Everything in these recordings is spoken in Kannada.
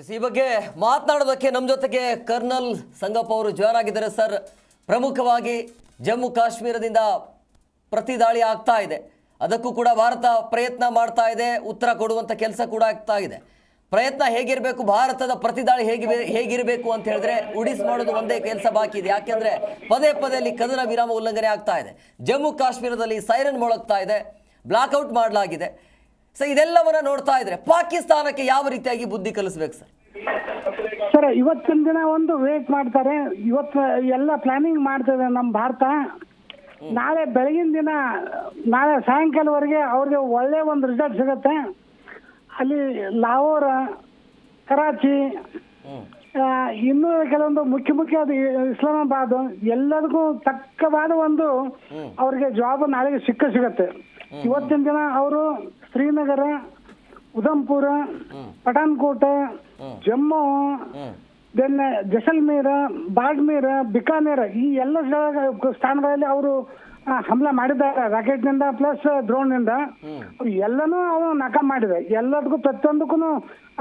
ಈ ಬಗ್ಗೆ ಮಾತನಾಡೋದಕ್ಕೆ ನಮ್ಮ ಜೊತೆಗೆ ಕರ್ನಲ್ ಸಂಗಪ್ಪ ಅವರು ಜಾಯ್ನ್ ಆಗಿದ್ದಾರೆ ಸರ್ ಪ್ರಮುಖವಾಗಿ ಜಮ್ಮು ಕಾಶ್ಮೀರದಿಂದ ಪ್ರತಿ ದಾಳಿ ಆಗ್ತಾ ಇದೆ. ಅದಕ್ಕೂ ಕೂಡ ಭಾರತ ಪ್ರಯತ್ನ ಮಾಡ್ತಾ ಇದೆ, ಉತ್ತರ ಕೊಡುವಂಥ ಕೆಲಸ ಕೂಡ ಆಗ್ತಾ ಇದೆ. ಪ್ರಯತ್ನ ಹೇಗಿರಬೇಕು, ಭಾರತದ ಪ್ರತಿ ದಾಳಿ ಹೇಗೆ ಹೇಗಿರಬೇಕು ಅಂತ ಹೇಳಿದ್ರೆ ಉಡಿಸ್ ಮಾಡೋದು ಒಂದೇ ಕೆಲಸ ಬಾಕಿ ಇದೆ. ಯಾಕೆಂದ್ರೆ ಪದೇ ಪದೇ ಅಲ್ಲಿ ಕದನ ವಿರಾಮ ಉಲ್ಲಂಘನೆ ಆಗ್ತಾ ಇದೆ. ಜಮ್ಮು ಕಾಶ್ಮೀರದಲ್ಲಿ ಸೈರನ್ ಮೊಳಗ್ತಾ ಇದೆ ಬ್ಲಾಕ್ಔಟ್ ಮಾಡಲಾಗಿದೆ. ಸೊ ಇದೆಲ್ಲವನ್ನ ನೋಡ್ತಾ ಇದ್ರೆ ಪಾಕಿಸ್ತಾನಕ್ಕೆ ಯಾವ ರೀತಿಯಾಗಿ ಬುದ್ಧಿ ಕಲಿಸ್ಬೇಕು ಸರ್? ಸರ್ ಇವತ್ತಿನ ದಿನ ಒಂದು ವೇಟ್ ಮಾಡ್ತಾರೆ. ಇವತ್ತು ಎಲ್ಲ ಪ್ಲಾನಿಂಗ್ ಮಾಡ್ತದೆ ನಮ್ಮ ಭಾರತ. ನಾಳೆ ಬೆಳಗಿನ ದಿನ ನಾಳೆ ಸಾಯಂಕಾಲವರೆಗೆ ಅವ್ರಿಗೆ ಒಳ್ಳೆ ಒಂದು ರಿಸಲ್ಟ್ ಸಿಗುತ್ತೆ. ಅಲ್ಲಿ ಲಾಹೋರ್ ಕರಾಚಿ ಇನ್ನು ಕೆಲವೊಂದು ಮುಖ್ಯ ಮುಖ್ಯ ಅದು ಇಸ್ಲಾಮಾಬಾದ್ ಎಲ್ಲದಕ್ಕೂ ತಕ್ಕವಾದ ಒಂದು ಅವ್ರಿಗೆ ಜಾಬ್ ನಾಳೆಗೆ ಸಿಕ್ಕ ಸಿಗತ್ತೆ. ಇವತ್ತಿನ ದಿನ ಅವರು ಶ್ರೀನಗರ ಉಧಂಪುರ ಪಠಾನ್ಕೋಟ ಜಮ್ಮು ದೆನ್ ಜಸಲ್ಮೇರ ಬಾಡ್ಮೇರ ಬಿಕಾನೇರ ಈ ಎಲ್ಲ ಸ್ಥಾನಗಳಲ್ಲಿ ಅವರು ಹಮ್ಲ ಮಾಡಿದ್ದಾರೆ. ರಾಕೆಟ್ನಿಂದ ಪ್ಲಸ್ ಡ್ರೋನ್ನಿಂದ ಎಲ್ಲನೂ ಅವನು ನಕ ಮಾಡಿದೆ. ಎಲ್ಲದಕ್ಕೂ ಪ್ರತಿಯೊಂದಕ್ಕೂ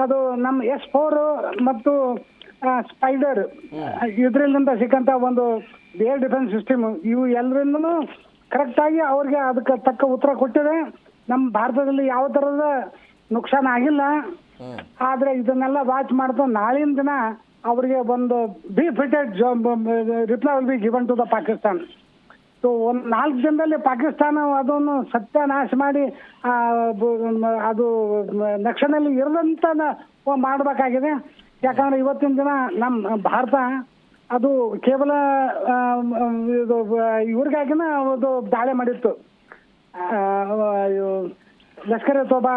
ಅದು ನಮ್ಮ ಎಸ್ ಫೋರ್ ಮತ್ತು ಸ್ಪೈಡರ್ ಇದ್ರಿಂದ ಸಿಕ್ಕಂತ ಒಂದು ಏರ್ ಡಿಫೆನ್ಸ್ ಸಿಸ್ಟಮ್. ಇವು ಎಲ್ಲರಿಂದನೂ ಕರೆಕ್ಟ್ ಆಗಿ ಅವ್ರಿಗೆ ಅದಕ್ಕೆ ತಕ್ಕ ಉತ್ತರ ಕೊಟ್ಟಿದೆ. ನಮ್ಮ ಭಾರತದಲ್ಲಿ ಯಾವ ತರದ ನುಕ್ಸಾನ ಆಗಿಲ್ಲ. ಆದ್ರೆ ಇದನ್ನೆಲ್ಲ ವಾಚ್ ಮಾಡ್ತಾ ನಾಳಿನ ದಿನ ಅವರಿಗೆ ಒಂದು befitted reply will be given to the Pakistan so ಒಂದು ನಾಲ್ಕು ದಿನದಲ್ಲಿ ಪಾಕಿಸ್ತಾನ ಅದನ್ನು ಸತ್ಯನಾಶ ಮಾಡಿ ಅದು ನಕ್ಷನಲ್ಲಿ ಇರದಂತ ಮಾಡಬೇಕಾಗಿದೆ. ಯಾಕಂದ್ರೆ ಇವತ್ತಿನ ದಿನ ನಮ್ಮ ಭಾರತ ಅದು ಕೇವಲ ಇದು ಇವ್ರಿಗಾಗಿನ ಅದು ದಾಳಿ ಮಾಡಿತ್ತು. ಲಷ್ಕರ್ ತೊಬಾ,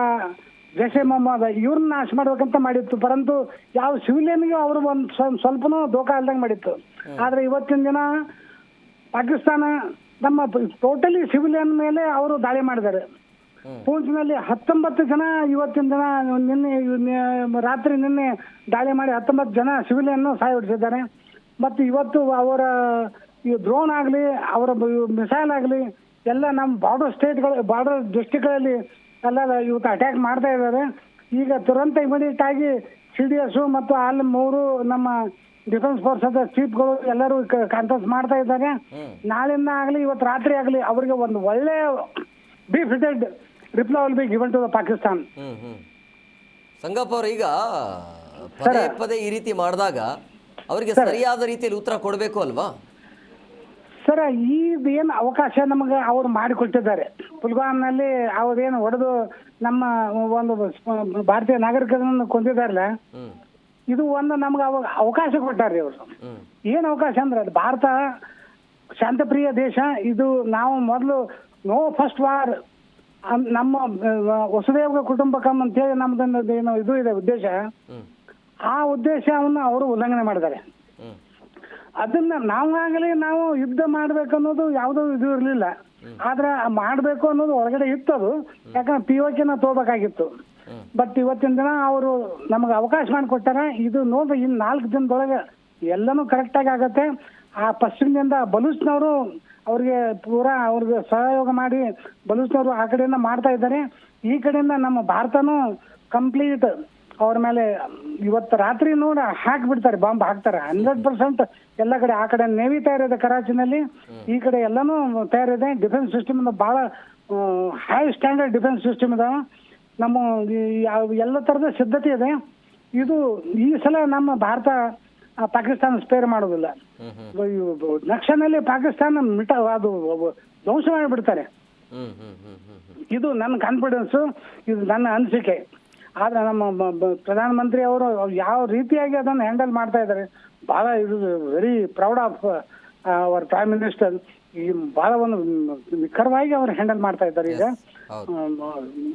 ಜೈಷೆ ಮೊಹಮ್ಮದ್, ಇವ್ರನ್ನ ನಾಶ ಮಾಡ್ಬೇಕಂತ ಮಾಡಿತ್ತು. ಪರಂತು ಯಾವ ಸಿವಿಲಿಯನ್ಗೆ ಅವರು ಒಂದು ಸ್ವಲ್ಪನೂ ದೋಖ ಇಲ್ದಂಗೆ ಮಾಡಿತ್ತು. ಆದ್ರೆ ಇವತ್ತಿನ ದಿನ ಪಾಕಿಸ್ತಾನ ನಮ್ಮ ಟೋಟಲಿ ಸಿವಿಲಿಯನ್ ಮೇಲೆ ಅವರು ದಾಳಿ ಮಾಡಿದ್ದಾರೆ. ಪೂಂಚ್ನಲ್ಲಿ ಹತ್ತೊಂಬತ್ತು ಜನ ಇವತ್ತಿನ ದಿನ ನಿನ್ನೆ ರಾತ್ರಿ ನಿನ್ನೆ ದಾಳಿ ಮಾಡಿ ಹತ್ತೊಂಬತ್ತು ಜನ ಸಿವಿಲಿಯನ್ ಸಾಯಿ ಹೊಡಿಸಿದ್ದಾರೆ. ಮತ್ತು ಇವತ್ತು ಅವರ ಈ ಡ್ರೋನ್ ಆಗಲಿ ಅವರ ಮಿಸೈಲ್ ಆಗಲಿ ಎಲ್ಲ ನಮ್ಮ ಬಾರ್ಡರ್ ಸ್ಟೇಟ್ಗಳು ಬಾರ್ಡರ್ ಡಿಸ್ಟಿಕ್ಗಳಲ್ಲಿ ಎಲ್ಲ ಇವತ್ತು ಅಟ್ಯಾಕ್ ಮಾಡ್ತಾ ಇದ್ದಾರೆ. ಈಗ ತುರಂತ ಇಮಿಡಿಯೇಟ್ ಆಗಿ ಸಿ ಡಿ ಎಸ್ ಮತ್ತು ಅಲ್ಲಿ ಮೂರು ನಮ್ಮ ಡಿಫೆನ್ಸ್ ಫೋರ್ಸ್ ಅದ ಚೀಫ್ಗಳು ಎಲ್ಲರೂ ಕಾನ್ಫರೆನ್ಸ್ ಮಾಡ್ತಾ ಇದ್ದಾರೆ. ನಾಳಿಂದ ಆಗಲಿ ಇವತ್ತು ರಾತ್ರಿ ಆಗಲಿ ಅವರಿಗೆ ಒಂದು ಒಳ್ಳೆಯ befitted reply will be given to the Pakistan Sangappa ಅವರು ಈಗ ಪದೇ ಪದೇ ಈ ರೀತಿ ಮಾಡಿದಾಗ ಅವರಿಗೆ ಸರಿಯಾದ ರೀತಿಯಲ್ಲಿ ಉತ್ತರ ಕೊಡಬೇಕು ಅಲ್ವಾ? ಸರ್ ಈ ಏನು ಅವಕಾಶ ನಮಗೆ ಅವ್ರು ಮಾಡಿಕೊಟ್ಟಿದ್ದಾರೆ. ಪುಲ್ವಾಮ್ನಲ್ಲಿ ಅವ್ರೇನು ಹೊಡೆದು ನಮ್ಮ ಒಂದು ಭಾರತೀಯ ನಾಗರಿಕರನ್ನು ಕೊಂದಿದ್ದಾರಲ್ಲ ಇದು ಒಂದು ನಮ್ಗೆ ಅವಾಗ ಅವಕಾಶ ಕೊಟ್ಟಾರ್ರಿ ಅವರು. ಏನು ಅವಕಾಶ ಅಂದ್ರೆ ಅದು ಭಾರತ ಶಾಂತಪ್ರಿಯ ದೇಶ ಇದು ನಾವು ಮೊದಲು ನೋ ಫಸ್ಟ್ ವಾರ್ ನಮ್ಮ ವಸುದೇವ ಕುಟುಂಬಕಂ ಅಂತೇಳಿ ನಮ್ದೊಂದು ಏನು ಇದು ಇದೆ ಉದ್ದೇಶ ಆ ಉದ್ದೇಶವನ್ನು ಅವರು ಉಲ್ಲಂಘನೆ ಮಾಡಿದ್ದಾರೆ. ಅದನ್ನ ನಾವಾಗಲಿ ನಾವು ಯುದ್ಧ ಮಾಡ್ಬೇಕು ಅನ್ನೋದು ಯಾವುದೋ ಇದು ಇರಲಿಲ್ಲ. ಆದ್ರೆ ಮಾಡಬೇಕು ಅನ್ನೋದು ಹೊರಗಡೆ ಇತ್ತು ಅದು. ಯಾಕಂದ್ರೆ ಪಿ ಓ ಕೆನ ತಗೋಬೇಕಾಗಿತ್ತು ಬಟ್ ಇವತ್ತಿನ ದಿನ ಅವರು ನಮಗೆ ಅವಕಾಶ ಮಾಡಿಕೊಟ್ಟಾರ. ಇದು ನೋಡ್ರಿ ಇನ್ನು ನಾಲ್ಕು ದಿನದೊಳಗೆ ಎಲ್ಲನೂ ಕರೆಕ್ಟಾಗಿ ಆಗತ್ತೆ. ಆ ಪಶ್ಚಿಮದಿಂದ ಬಲೂಚ್ನವರು ಅವ್ರಿಗೆ ಪೂರಾ ಅವ್ರಿಗೆ ಸಹಯೋಗ ಮಾಡಿ ಬಲೂಚ್ನವರು ಆ ಕಡೆಯಿಂದ ಮಾಡ್ತಾ ಇದ್ದಾರೆ. ಈ ಕಡೆಯಿಂದ ನಮ್ಮ ಭಾರತನೂ ಕಂಪ್ಲೀಟ್ ಅವ್ರ ಮೇಲೆ ಇವತ್ತು ರಾತ್ರಿ ನೋಡಿ ಹಾಕ್ಬಿಡ್ತಾರೆ ಬಾಂಬ್ ಹಾಕ್ತಾರೆ. ಹಂಡ್ರೆಡ್ ಪರ್ಸೆಂಟ್ ಎಲ್ಲ ಕಡೆ ಆ ಕಡೆ ನೇವಿ ತಯಾರಿದೆ ಕರಾಚಿನಲ್ಲಿ. ಈ ಕಡೆ ಎಲ್ಲಾನು ತಯಾರಿದೆ ಡಿಫೆನ್ಸ್ ಸಿಸ್ಟಮ್ ಬಹಳ ಹೈ ಸ್ಟ್ಯಾಂಡರ್ಡ್ ಡಿಫೆನ್ಸ್ ಸಿಸ್ಟಮ್ ಇದೆ. ನಮ್ಮ ಎಲ್ಲ ತರದ ಸಿದ್ಧತೆ ಇದೆ. ಇದು ಈ ಸಲ ನಮ್ಮ ಭಾರತ ಪಾಕಿಸ್ತಾನ ಸ್ಪೇರ್ ಮಾಡೋದಿಲ್ಲ ನಕ್ಷೆನಲ್ಲಿ ಪಾಕಿಸ್ತಾನ ಮಿಟ ಅದು ಧ್ವಂಸ ಮಾಡಿಬಿಡ್ತಾರೆ. ಇದು ನನ್ನ ಕಾನ್ಫಿಡೆನ್ಸ್ ಇದು ನನ್ನ ಅನಿಸಿಕೆ. ಆದ್ರೆ ನಮ್ಮ ಪ್ರಧಾನಮಂತ್ರಿ ಅವರು ಯಾವ ರೀತಿಯಾಗಿ ಅದನ್ನು ಹ್ಯಾಂಡಲ್ ಮಾಡ್ತಾ ಇದ್ದಾರೆ ಬಹಳ ಇದು very proud of our prime minister ಈ ಬಹಳ ಒಂದು ನಿಖರವಾಗಿ ಅವ್ರು ಹ್ಯಾಂಡಲ್ ಮಾಡ್ತಾ ಇದ್ದಾರೆ ಈಗ.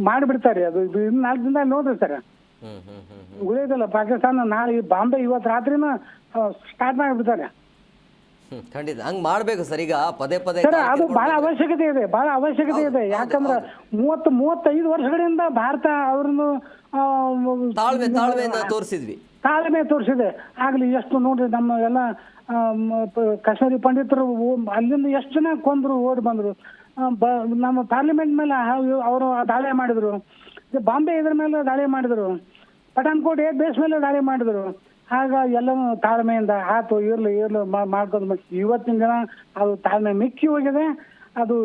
ಮಾಡಿಬಿಡ್ತಾರೆ ಅದು. ಇದು ಇನ್ನು ನಾಲ್ಕು ದಿನ ನೋಡ್ರಿ ಸರ್. ಉಳಿಯೋದಿಲ್ಲ ಪಾಕಿಸ್ತಾನ ನಾಳೆ ಈ ಬಾಂಬೆ ಇವತ್ತು ರಾತ್ರಿನ ಸ್ಟಾರ್ಟ್ ಮಾಡಿಬಿಡ್ತಾರೆ. ಖಂಡಿತ. ಹಂಗ್ ಮಾಡ್ಬೇಕು ಸರ್. ಈಗ ಪದೇ ಪದೇ ಅದು ಬಹಳ ಅವಶ್ಯಕತೆ ಇದೆ. ಬಹಳ ಅವಶ್ಯಕತೆ ಇದೆ. ಯಾಕಂದ್ರೆ ಮೂವತ್ತು ಮೂವತ್ತೈದು ವರ್ಷಗಳಿಂದ ಭಾರತ ಅವ್ರನ್ನು ತಾಳ್ಮೆ ತಾಳ್ಮೆಯನ್ನ ತೋರಿಸಿದ್ವಿ. ತಾಳ್ಮೆ ತೋರಿಸಿದೆ. ಆಗ್ಲಿ ಎಷ್ಟು ನೋಡ್ರಿ ನಮ್ಮ ಎಲ್ಲ ಕಾಶ್ಮೀರಿ ಪಂಡಿತರು ಅಲ್ಲಿಂದ ಎಷ್ಟು ಜನ ಕೊಂದ್ರು ಓಡಿ ಬಂದ್ರು. ನಮ್ಮ ಪಾರ್ಲಿಮೆಂಟ್ ಮೇಲೆ ಅವರು ದಾಳಿ ಮಾಡಿದ್ರು. ಬಾಂಬೆ ಇದ್ರ ಮೇಲೆ ದಾಳಿ ಮಾಡಿದ್ರು. ಪಠಾನ್ಕೋಟ್ ಏರ್ ಬೇಸ್ ಮೇಲೆ ದಾಳಿ ಮಾಡಿದ್ರು. ಆಗ ಎಲ್ಲವೂ ತಾಳ್ಮೆಯಿಂದ ಆತು ಇರ್ಲಿ ಇರ್ಲಿ ಮಾಡ್ಕೊಂಡು ಇವತ್ತಿನ ದಿನ ಅದು ತಾಳ್ಮೆ ಮಿಕ್ಕಿ ಹೋಗಿದೆ. ಅದು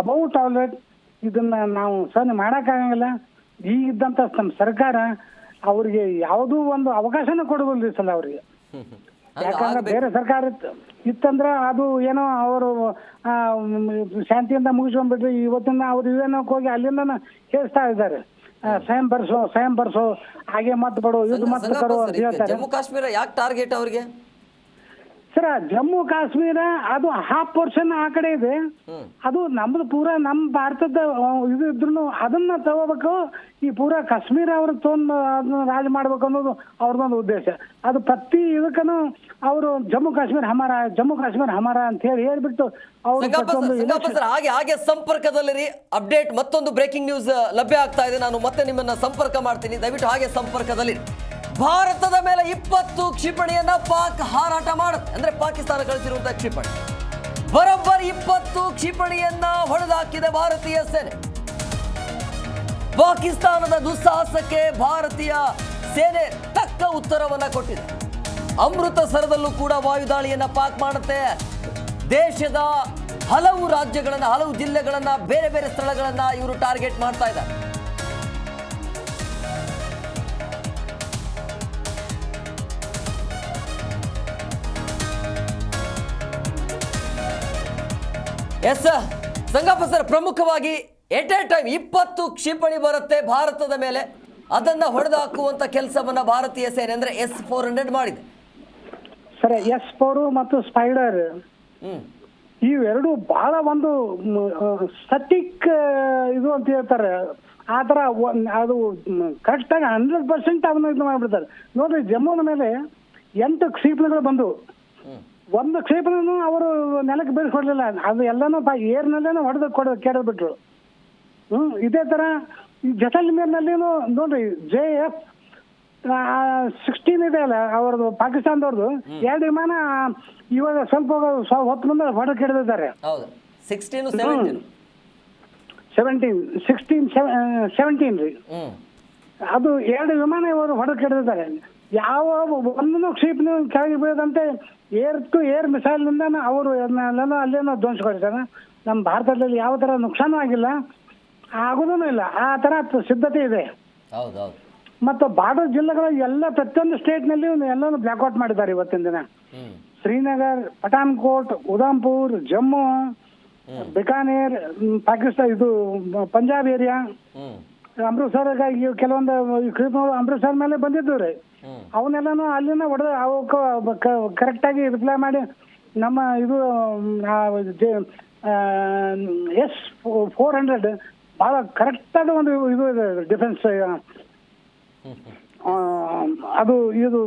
ಅಬೌಟ್ ಆಲ್ರೆಡ್ ಇದನ್ನ ನಾವು ಸಹನೆ ಮಾಡೋಕ್ಕಾಗಂಗಿಲ್ಲ. ಈಗಿದ್ದಂಥ ನಮ್ಮ ಸರ್ಕಾರ ಅವ್ರಿಗೆ ಯಾವುದೂ ಒಂದು ಅವಕಾಶನೂ ಕೊಡಬಲ್ರಿ ಈ ಸಲ ಅವ್ರಿಗೆ. ಯಾಕಂದ್ರೆ ಬೇರೆ ಸರ್ಕಾರ ಇತ್ತು ಇತ್ತಂದ್ರೆ ಅದು ಏನೋ ಅವರು ಶಾಂತಿಯಿಂದ ಮುಗಿಸ್ಕೊಂಡ್ಬಿಟ್ರಿ ಇವತ್ತಿನ ಅವ್ರು ಏನೋ ಹೋಗಿ ಅಲ್ಲಿಂದ ಹೇಳ್ತಾ ಇದ್ದಾರೆ. ಸ್ವಯಂ ಬರ್ಸೋ ಸ್ವಯಂ ಬರ್ಸೋ ಹಾಗೆ ಮತ್ತೆ ಬಡೋ ಇದು ಮತ್ತೆ ಮತ್ ಸರ್, ಅಂತ ಹೇಳ್ತಾರೆ. ಜಮ್ಮು ಕಾಶ್ಮೀರ ಯಾಕೆ ಟಾರ್ಗೆಟ್ ಅವ್ರಿಗೆ? ಸರ ಜಮ್ಮು ಕಾಶ್ಮೀರ ಅದು ಹಾಫ್ ಪೋರ್ಷನ್ ಆ ಕಡೆ ಇದೆ. ಅದು ನಮ್ದು ಪೂರಾ ನಮ್ಮ ಭಾರತದ ಇದು ಇದ್ರು ಅದನ್ನ ತಗೋಬೇಕು. ಈ ಪೂರಾ ಕಾಶ್ಮೀರ ಅವ್ರ ತೊಂದು ಅದನ್ನ ರಾಜ ಮಾಡ್ಬೇಕು ಅನ್ನೋದು ಅವ್ರದೊಂದು ಉದ್ದೇಶ. ಅದು ಪ್ರತಿ ಇದಕ್ಕನು ಅವರು ಜಮ್ಮು ಕಾಶ್ಮೀರ ಹಮಾರ ಜಮ್ಮು ಕಾಶ್ಮೀರ ಹಮಾರ ಅಂತ ಹೇಳಿ ಹೇಳ್ಬಿಟ್ಟು ಅವರು ಹಾಗೆ ಹಾಗೆ ಸಂಪರ್ಕದಲ್ಲಿರಿ. ಅಪ್ಡೇಟ್ ಮತ್ತೊಂದು ಬ್ರೇಕಿಂಗ್ ನ್ಯೂಸ್ ಲಭ್ಯ ಆಗ್ತಾ ಇದೆ. ನಾನು ಮತ್ತೆ ನಿಮ್ಮನ್ನ ಸಂಪರ್ಕ ಮಾಡ್ತೀನಿ. ದಯವಿಟ್ಟು ಹಾಗೆ ಸಂಪರ್ಕದಲ್ಲಿ ಭಾರತದ ಮೇಲೆ ಇಪ್ಪತ್ತು ಕ್ಷಿಪಣಿಯನ್ನ ಪಾಕ್ ಹಾರಾಟ ಮಾಡುತ್ತೆ ಅಂದ್ರೆ ಪಾಕಿಸ್ತಾನ ಕಳಿಸಿರುವಂತಹ ಕ್ಷಿಪಣಿ. ಬರೋಬ್ಬರ್ ಇಪ್ಪತ್ತು ಕ್ಷಿಪಣಿಯನ್ನ ಹೊಡೆದಾಕಿದೆ ಭಾರತೀಯ ಸೇನೆ. ಪಾಕಿಸ್ತಾನದ ದುಸ್ಸಾಹಸಕ್ಕೆ ಭಾರತೀಯ ಸೇನೆ ತಕ್ಕ ಉತ್ತರವನ್ನ ಕೊಟ್ಟಿದೆ. ಅಮೃತಸರದಲ್ಲೂ ಕೂಡ ವಾಯುದಾಳಿಯನ್ನ ಪಾಕ್ ಮಾಡುತ್ತೆ. ದೇಶದ ಹಲವು ರಾಜ್ಯಗಳನ್ನ, ಹಲವು ಜಿಲ್ಲೆಗಳನ್ನ, ಬೇರೆ ಬೇರೆ ಸ್ಥಳಗಳನ್ನ ಇವರು ಟಾರ್ಗೆಟ್ ಮಾಡ್ತಾ ಇದ್ದಾರೆ. ಎಸ್ ಸಂಗಪ್ಪ ಸರ್ ಪ್ರಮುಖವಾಗಿ ಎಟ್ ಎ ಟೈಮ್ ಇಪ್ಪತ್ತು ಕ್ಷಿಪಣಿ ಬರುತ್ತೆ ಭಾರತದ ಮೇಲೆ. ಅದನ್ನ ಹೊಡೆದು ಹಾಕುವಂತ ಕೆಲಸವನ್ನ ಭಾರತೀಯ ಸೇನೆ ಅಂದ್ರೆ ಎಸ್ ಫೋರ್ ಹಂಡ್ರೆಡ್ ಮಾಡಿದೆ. ಸರ್ ಎಸ್ ಫೋರ್ ಮತ್ತು ಸ್ಪೈಡರ್. ಇವೆರಡು ಬಹಳ ಒಂದು ಸಟಿಕ್ ಇದು ಅಂತ ಹೇಳ್ತಾರೆ. ಆ ಥರ ಕರೆಕ್ಟ್ ಅದು ಕರೆಕ್ಟಾಗಿ ಹಂಡ್ರೆಡ್ ಪರ್ಸೆಂಟ್ ಅದನ್ನ ಇದು ಮಾಡ್ಬಿಡ್ತಾರೆ. ನೋಡ್ರಿ ಜಮ್ಮುನ ಮೇಲೆ ಎಂಟು ಕ್ಷಿಪಣಿಗಳು ಬಂದು. ಒಂದು ಕ್ಷೇಪಣನು ಅವರು ನೆಲಕ್ಕೆ ಬೀಳ್ಕೊಡ್ಲಿಲ್ಲ. ಅದು ಎಲ್ಲನೂ ಏರ್ನಲ್ಲೇನೋ ಹೊಡೆದು ಕೊಡ ಕೆಡಬಿಟ್ರು ಹ್ಮ್ ಇದೇ ತರ ಈ ಜಸಲ್ಮೇರ್ನಲ್ಲಿನೂ ನೋಡ್ರಿ ಜೆ ಎಫ್ ಸಿಕ್ಸ್ಟೀನ್ ಇದೆ ಅಲ್ಲ ಅವ್ರದ್ದು ಪಾಕಿಸ್ತಾನದವ್ರದ್ದು. ಎರಡು ವಿಮಾನ ಇವಾಗ ಸ್ವಲ್ಪ ಸ್ವ- ಹೊತ್ತು ಮುಂದೆ ಹೊಡೆ ಕೆಡದಿದ್ದಾರೆ. ಸೆವೆಂಟೀನ್ ಸಿಕ್ಸ್ಟೀನ್ ಸೆವೆಂಟೀನ್ ರೀ. ಅದು ಎರಡು ವಿಮಾನ ಇವರು ಹೊಡೆ ಕೆಡದಿದ್ದಾರೆ. ಯಾವ ಒಂದು ಕ್ಷಿಪಣಿ ಕೆಳಗೆ ಬೀಳದಂತೆ ಏರ್ ಟು ಏರ್ ಮಿಸೈಲ್ನಿಂದ ಅವರು ಅದನ್ನೆಲ್ಲ ಅಲ್ಲೇನೋ ಧ್ವಂಸಗೊಳಿಸ್ತಾರೆ ನಮ್ಮ ಭಾರತದಲ್ಲಿ ಯಾವ ಥರ ನುಕ್ಸಾನು ಆಗಿಲ್ಲ ಆಗೋದೂ ಇಲ್ಲ. ಆ ಥರ ಸಿದ್ಧತೆ ಇದೆ. ಮತ್ತು ಬಾರ್ಡರ್ ಜಿಲ್ಲೆಗಳ ಎಲ್ಲ ಪ್ರತಿಯೊಂದು ಸ್ಟೇಟ್ನಲ್ಲಿ ಎಲ್ಲನೂ ಬ್ಲಾಕ್ಔಟ್ ಮಾಡಿದ್ದಾರೆ ಇವತ್ತಿನ ದಿನ. ಶ್ರೀನಗರ್ ಪಠಾನ್ಕೋಟ್ ಉದಾಂಪುರ್ ಜಮ್ಮು ಬಿಕಾನೇರ್ ಪಾಕಿಸ್ತಾನ ಇದು ಪಂಜಾಬ್ ಏರಿಯಾ. ಹ್ಮ್ ಅಮೃತ್ಸರ್ಗಾಗಿ ಕೆಲವೊಂದು ಈ ಕ್ಷಿಪಣಿಗಳು ಅಮೃತ್ಸರ್ ಮೇಲೆ ಬಂದಿದ್ದು ರೀ ಅವನ್ನೆಲ್ಲಾನು ಅಲ್ಲಿನ ಹೊಡೆದ ಅವಕ್ಕೆ ಕರೆಕ್ಟಾಗಿ ರಿಪ್ಲೈ ಮಾಡಿ ನಮ್ಮ ಇದು ಎಸ್ ಫೋರ್ ಹಂಡ್ರೆಡ್ ಭಾಳ ಕರೆಕ್ಟಾದ ಒಂದು ಇದು ಇದೆ ಡಿಫೆನ್ಸ್ ಅದು ಇದು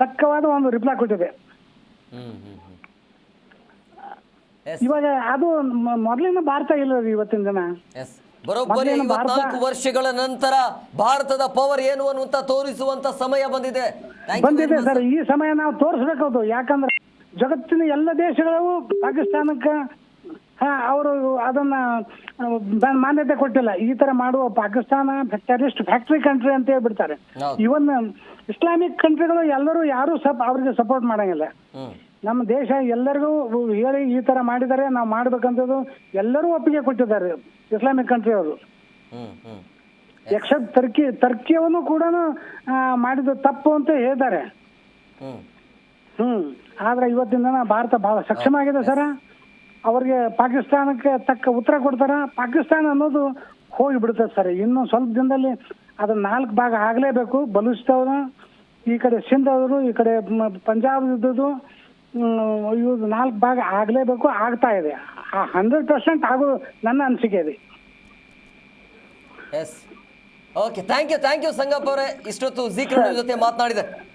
ತಕ್ಕವಾದ ಒಂದು ರಿಪ್ಲೈ ಕೊಟ್ಟಿದೆ. ಇವಾಗ ಅದು ಮೊದಲಿನ ಭಾರತ ಇಲ್ಲ ರೀ ಇವತ್ತಿನ ದಿನ. ಬರೋಬ್ಬರಿ ಐವತ್ನಾಲ್ಕು ವರ್ಷಗಳ ನಂತರ ಭಾರತದ ಪವರ್ ಏನು ಅನ್ನುವಂತ ತೋರಿಸುವಂತ ಸಮಯ ಬಂದಿದೆ. ಬಂದಿದೆ ಸರ್. ಈ ಸಮಯ ನಾವು ತೋರಿಸ್ಬೇಕು ಯಾಕಂದ್ರೆ ಜಗತ್ತಿನ ಎಲ್ಲ ದೇಶಗಳು ಪಾಕಿಸ್ತಾನಕ್ಕೆ ಅವರು ಅದನ್ನ ಮಾನ್ಯತೆ ಕೊಟ್ಟಿಲ್ಲ. ಈ ತರ ಮಾಡುವ ಪಾಕಿಸ್ತಾನ ಟೆರರಿಸ್ಟ್ ಫ್ಯಾಕ್ಟ್ರಿ ಕಂಟ್ರಿ ಅಂತ ಹೇಳ್ಬಿಡ್ತಾರೆ. ಇವನ್ ಇಸ್ಲಾಮಿಕ್ ಕಂಟ್ರಿಗಳು ಎಲ್ಲರೂ ಯಾರು ಸಪ್ ಅವ್ರಿಗೆ ಸಪೋರ್ಟ್ ಮಾಡಂಗಿಲ್ಲ. ನಮ್ಮ ದೇಶ ಎಲ್ಲರಿಗೂ ಹೇಳಿ ಈ ತರ ಮಾಡಿದರೆ ನಾವು ಮಾಡ್ಬೇಕಂತದ್ದು ಎಲ್ಲರೂ ಒಪ್ಪಿಗೆ ಕೊಟ್ಟಿದ್ದಾರೆ ಇಸ್ಲಾಮಿಕ್ ಕಂಟ್ರಿ ಅವರು. ಎಕ್ಸೆಪ್ಟ್ ತರ್ಕಿ ತರ್ಕಿಯವನು ಕೂಡ ಮಾಡಿದ ತಪ್ಪು ಅಂತ ಹೇಳ್ತಾರೆ ಹ್ಮ್. ಆದ್ರೆ ಇವತ್ತಿನ ದಿನ ಭಾರತ ಬಹಳ ಸಕ್ಷಮ ಆಗಿದೆ ಸರ. ಅವ್ರಿಗೆ ಪಾಕಿಸ್ತಾನಕ್ಕೆ ತಕ್ಕ ಉತ್ತರ ಕೊಡ್ತಾರ. ಪಾಕಿಸ್ತಾನ ಅನ್ನೋದು ಹೋಗಿ ಬಿಡುತ್ತೆ ಸರ್. ಇನ್ನೊಂದ್ ಸ್ವಲ್ಪ ದಿನದಲ್ಲಿ ಅದು ನಾಲ್ಕು ಭಾಗ ಆಗ್ಲೇಬೇಕು. ಬಲೂಚಿಸ್ತವ್ರು ಈ ಕಡೆ ಸಿಂಧ್ ಅವರು ಈ ಕಡೆ ಪಂಜಾಬ್ ಇದ್ದದ್ದು. ಇವು ನಾಲ್ಕು ಭಾಗ ಆಗ್ಲೇಬೇಕು ಆಗ್ತಾ ಇದೆ. ಆ ಹಂಡ್ರೆಡ್ ಪರ್ಸೆಂಟ್ ಆಗೋದು ನನ್ನ ಅನಿಸಿಕೆ ಇದೆ. Yes okay thank you thank you Sangappa ಅವರೇ. ಇಷ್ಟೊತ್ತು ಜೀಕ್ರ ಜೊತೆ ಮಾತನಾಡಿದೆ